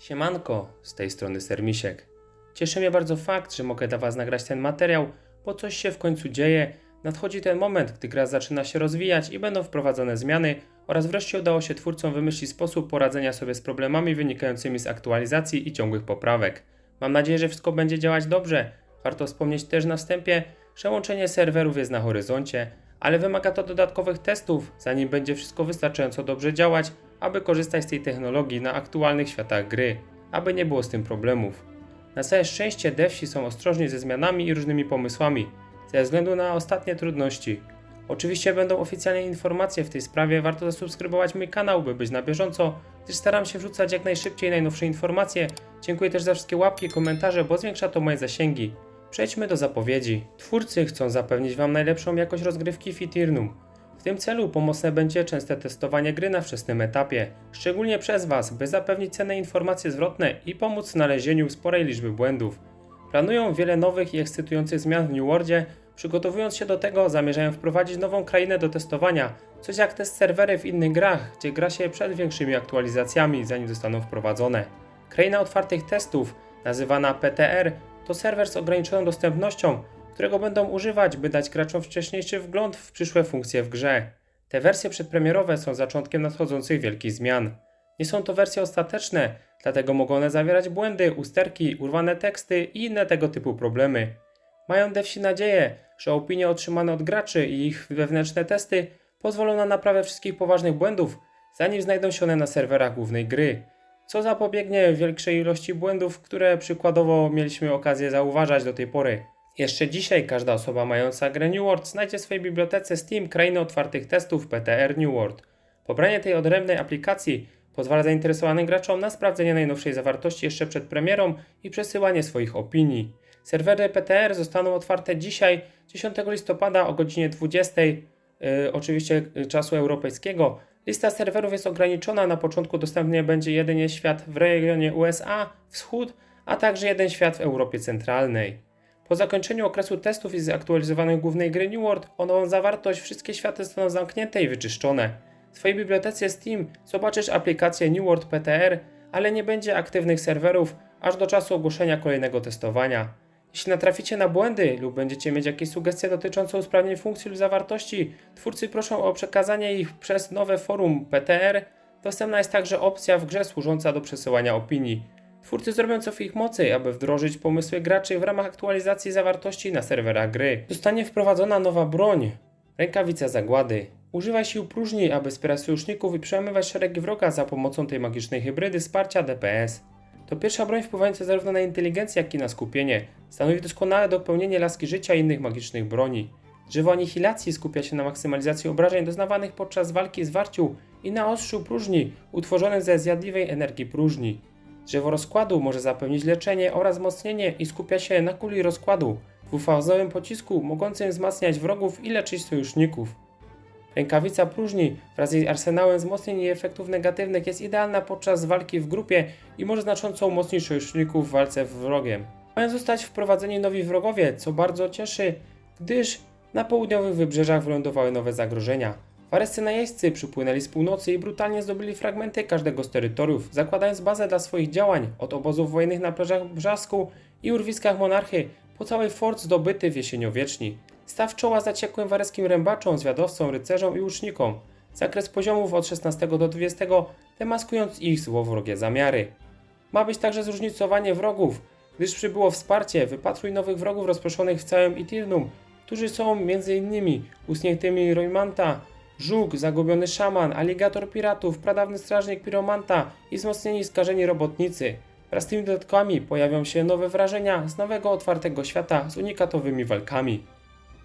Siemanko, z tej strony Sermisiek. Cieszy mnie bardzo fakt, że mogę dla Was nagrać ten materiał, bo coś się w końcu dzieje. Nadchodzi ten moment, gdy gra zaczyna się rozwijać i będą wprowadzone zmiany oraz wreszcie udało się twórcom wymyślić sposób poradzenia sobie z problemami wynikającymi z aktualizacji i ciągłych poprawek. Mam nadzieję, że wszystko będzie działać dobrze. Warto wspomnieć też na wstępie, że łączenie serwerów jest na horyzoncie, ale wymaga to dodatkowych testów, zanim będzie wszystko wystarczająco dobrze działać, aby korzystać z tej technologii na aktualnych światach gry, aby nie było z tym problemów. Na całe szczęście devsi są ostrożni ze zmianami i różnymi pomysłami, ze względu na ostatnie trudności. Oczywiście będą oficjalne informacje w tej sprawie, warto zasubskrybować mój kanał, by być na bieżąco, gdyż staram się wrzucać jak najszybciej najnowsze informacje. Dziękuję też za wszystkie łapki komentarze, bo zwiększa to moje zasięgi. Przejdźmy do zapowiedzi. Twórcy chcą zapewnić Wam najlepszą jakość rozgrywki w Eternum. W tym celu pomocne będzie częste testowanie gry na wczesnym etapie, szczególnie przez Was, by zapewnić cenne informacje zwrotne i pomóc w znalezieniu sporej liczby błędów. Planują wiele nowych i ekscytujących zmian w New Worldzie, przygotowując się do tego zamierzają wprowadzić nową krainę do testowania, coś jak test serwery w innych grach, gdzie gra się przed większymi aktualizacjami zanim zostaną wprowadzone. Kraina otwartych testów, nazywana PTR, to serwer z ograniczoną dostępnością, którego będą używać, by dać graczom wcześniejszy wgląd w przyszłe funkcje w grze. Te wersje przedpremierowe są zaczątkiem nadchodzących wielkich zmian. Nie są to wersje ostateczne, dlatego mogą one zawierać błędy, usterki, urwane teksty i inne tego typu problemy. Mają devsi nadzieję, że opinie otrzymane od graczy i ich wewnętrzne testy pozwolą na naprawę wszystkich poważnych błędów, zanim znajdą się one na serwerach głównej gry, co zapobiegnie większej ilości błędów, które przykładowo mieliśmy okazję zauważać do tej pory. Jeszcze dzisiaj każda osoba mająca grę New World znajdzie w swojej bibliotece Steam krainę otwartych testów PTR New World. Pobranie tej odrębnej aplikacji pozwala zainteresowanym graczom na sprawdzenie najnowszej zawartości jeszcze przed premierą i przesyłanie swoich opinii. Serwery PTR zostaną otwarte dzisiaj, 10 listopada o godzinie 20, yy, oczywiście yy, czasu europejskiego. Lista serwerów jest ograniczona, na początku dostępny będzie jedynie świat w regionie USA, wschód, a także jeden świat w Europie Centralnej. Po zakończeniu okresu testów i zaktualizowanej głównej gry New World o nową zawartość wszystkie światy zostaną zamknięte i wyczyszczone. W swojej bibliotece Steam zobaczysz aplikację New World PTR, ale nie będzie aktywnych serwerów aż do czasu ogłoszenia kolejnego testowania. Jeśli natraficie na błędy lub będziecie mieć jakieś sugestie dotyczące usprawnień funkcji lub zawartości, twórcy proszą o przekazanie ich przez nowe forum PTR. Dostępna jest także opcja w grze służąca do przesyłania opinii. Twórcy zrobią co w ich mocy, aby wdrożyć pomysły graczy w ramach aktualizacji zawartości na serwerach gry. Zostanie wprowadzona nowa broń, rękawica zagłady. Używaj sił próżni, aby wspierać sojuszników i przełamywać szeregi wroga za pomocą tej magicznej hybrydy wsparcia DPS. To pierwsza broń wpływająca zarówno na inteligencję, jak i na skupienie. Stanowi doskonałe dopełnienie laski życia i innych magicznych broni. Drzewo anihilacji skupia się na maksymalizacji obrażeń doznawanych podczas walki z warciu i na ostrzu próżni, utworzonym ze zjadliwej energii próżni. Drzewo rozkładu może zapewnić leczenie oraz wzmocnienie i skupia się na kuli rozkładu, dwufazowym pocisku mogącym wzmacniać wrogów i leczyć sojuszników. Rękawica próżni wraz z jej arsenałem wzmocnień i efektów negatywnych jest idealna podczas walki w grupie i może znacząco umocnić sojuszników w walce z wrogiem. Mają zostać wprowadzeni nowi wrogowie, co bardzo cieszy, gdyż na południowych wybrzeżach wylądowały nowe zagrożenia. Farescy najeźdźcy przypłynęli z północy i brutalnie zdobyli fragmenty każdego z terytoriów, zakładając bazę dla swoich działań, od obozów wojennych na plażach Brzasku i urwiskach monarchy, po cały fort zdobyty w jesieniowieczni. Staw czoła zaciekłym wareskim rębaczom, zwiadowcom, rycerzom i łucznikom. Zakres poziomów od 16 do 20, demaskując ich złowrogie zamiary. Ma być także zróżnicowanie wrogów, gdyż przybyło wsparcie, wypatruj nowych wrogów rozproszonych w całym Itirnum, którzy są m.in. usniętymi Roymanta, Żuk, zagubiony szaman, aligator piratów, pradawny strażnik piromanta i wzmocnieni skażeni robotnicy. Wraz z tymi dodatkami pojawią się nowe wrażenia z nowego otwartego świata z unikatowymi walkami.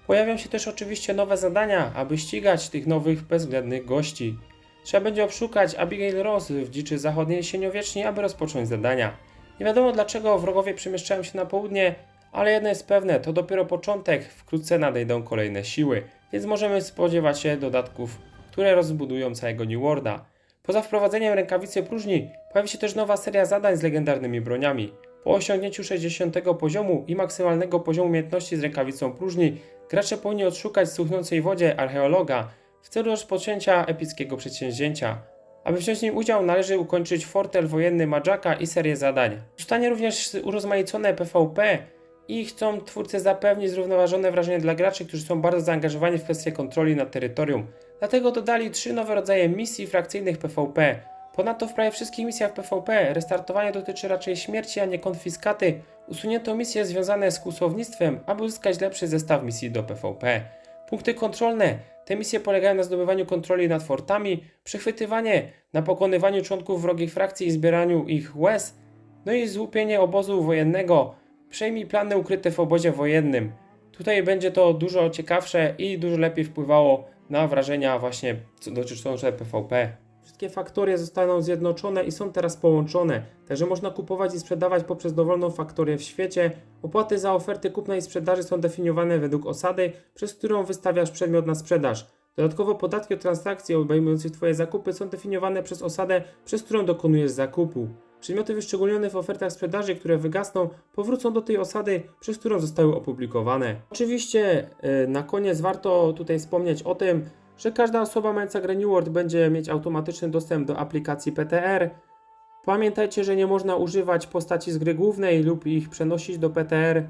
Pojawią się też oczywiście nowe zadania, aby ścigać tych nowych bezwzględnych gości. Trzeba będzie obszukać Abigail Ross w dziczy zachodniej jesieniowieczni, aby rozpocząć zadania. Nie wiadomo dlaczego wrogowie przemieszczają się na południe, ale jedno jest pewne, to dopiero początek, wkrótce nadejdą kolejne siły, więc możemy spodziewać się dodatków, które rozbudują całego New Worlda. Poza wprowadzeniem rękawicy próżni, pojawi się też nowa seria zadań z legendarnymi broniami. Po osiągnięciu 60 poziomu i maksymalnego poziomu umiejętności z rękawicą próżni, gracze powinni odszukać w suchnącej wodzie archeologa w celu rozpoczęcia epickiego przedsięwzięcia. Aby wziąć w nim udział, należy ukończyć fortel wojenny Majaka i serię zadań. Zostanie również urozmaicone PvP i chcą twórcy zapewnić zrównoważone wrażenie dla graczy, którzy są bardzo zaangażowani w kwestie kontroli nad terytorium. Dlatego dodali trzy nowe rodzaje misji frakcyjnych PvP. Ponadto w prawie wszystkich misjach PvP restartowanie dotyczy raczej śmierci, a nie konfiskaty. Usunięto misje związane z kłusownictwem, aby uzyskać lepszy zestaw misji do PvP. Punkty kontrolne. Te misje polegają na zdobywaniu kontroli nad fortami, przechwytywanie, na pokonywaniu członków wrogich frakcji i zbieraniu ich łez, no i złupienie obozu wojennego. Przejmij plany ukryte w obozie wojennym. Tutaj będzie to dużo ciekawsze i dużo lepiej wpływało na wrażenia właśnie dotyczące PvP. Wszystkie faktorie zostaną zjednoczone i są teraz połączone, także można kupować i sprzedawać poprzez dowolną faktorię w świecie. Opłaty za oferty kupna i sprzedaży są definiowane według osady, przez którą wystawiasz przedmiot na sprzedaż. Dodatkowo podatki od transakcji obejmujących Twoje zakupy są definiowane przez osadę, przez którą dokonujesz zakupu. Przedmioty wyszczególnione w ofertach sprzedaży, które wygasną, powrócą do tej osady, przez którą zostały opublikowane. Oczywiście e, na koniec warto tutaj wspomnieć o tym, że każda osoba mająca grę New World będzie mieć automatyczny dostęp do aplikacji PTR. Pamiętajcie, że nie można używać postaci z gry głównej lub ich przenosić do PTR.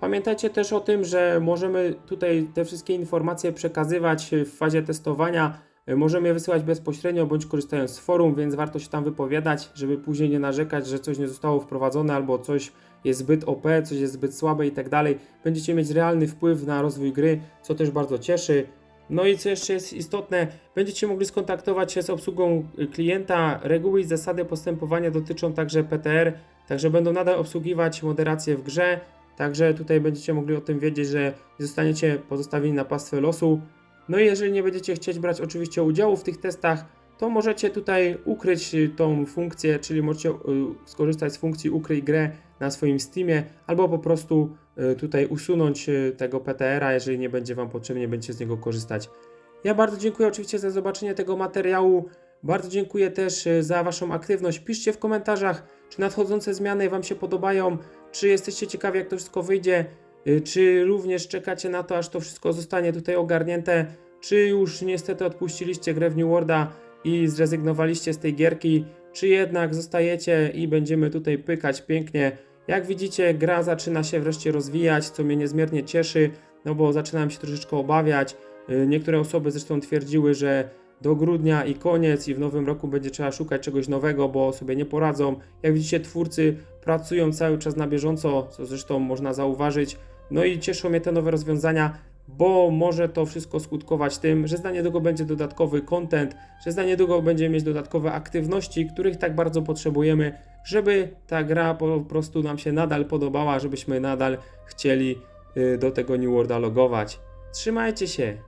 Pamiętajcie też o tym, że możemy tutaj te wszystkie informacje przekazywać w fazie testowania. Możemy je wysyłać bezpośrednio bądź korzystając z forum, więc warto się tam wypowiadać, żeby później nie narzekać, że coś nie zostało wprowadzone albo coś jest zbyt OP, coś jest zbyt słabe i tak dalej. Będziecie mieć realny wpływ na rozwój gry, co też bardzo cieszy. No i co jeszcze jest istotne, będziecie mogli skontaktować się z obsługą klienta. Reguły i zasady postępowania dotyczą także PTR, także będą nadal obsługiwać moderację w grze. Także tutaj będziecie mogli o tym wiedzieć, że nie zostaniecie pozostawieni na pastwę losu. No i jeżeli nie będziecie chcieć brać oczywiście udziału w tych testach, to możecie tutaj ukryć tą funkcję, czyli możecie y, skorzystać z funkcji ukryj grę na swoim Steamie, albo po prostu y, tutaj usunąć y, tego PTR-a, jeżeli nie będzie Wam potrzebny, nie będziecie z niego korzystać. Ja bardzo dziękuję oczywiście za zobaczenie tego materiału. Bardzo dziękuję też y, za Waszą aktywność. Piszcie w komentarzach, czy nadchodzące zmiany Wam się podobają, czy jesteście ciekawi, jak to wszystko wyjdzie, y, czy również czekacie na to, aż to wszystko zostanie tutaj ogarnięte, czy już niestety odpuściliście grę w New Worlda i zrezygnowaliście z tej gierki, czy jednak zostajecie i będziemy tutaj pykać pięknie. Jak widzicie, gra zaczyna się wreszcie rozwijać, co mnie niezmiernie cieszy, no bo zaczynam się troszeczkę obawiać. Y, Niektóre osoby zresztą twierdziły, że do grudnia i koniec i w nowym roku będzie trzeba szukać czegoś nowego, bo sobie nie poradzą. Jak widzicie, twórcy pracują cały czas na bieżąco, co zresztą można zauważyć. No i cieszą mnie te nowe rozwiązania, bo może to wszystko skutkować tym, że za niedługo będzie dodatkowy content, że za niedługo będziemy mieć dodatkowe aktywności, których tak bardzo potrzebujemy, żeby ta gra po prostu nam się nadal podobała, żebyśmy nadal chcieli y, do tego New Worlda logować. Trzymajcie się!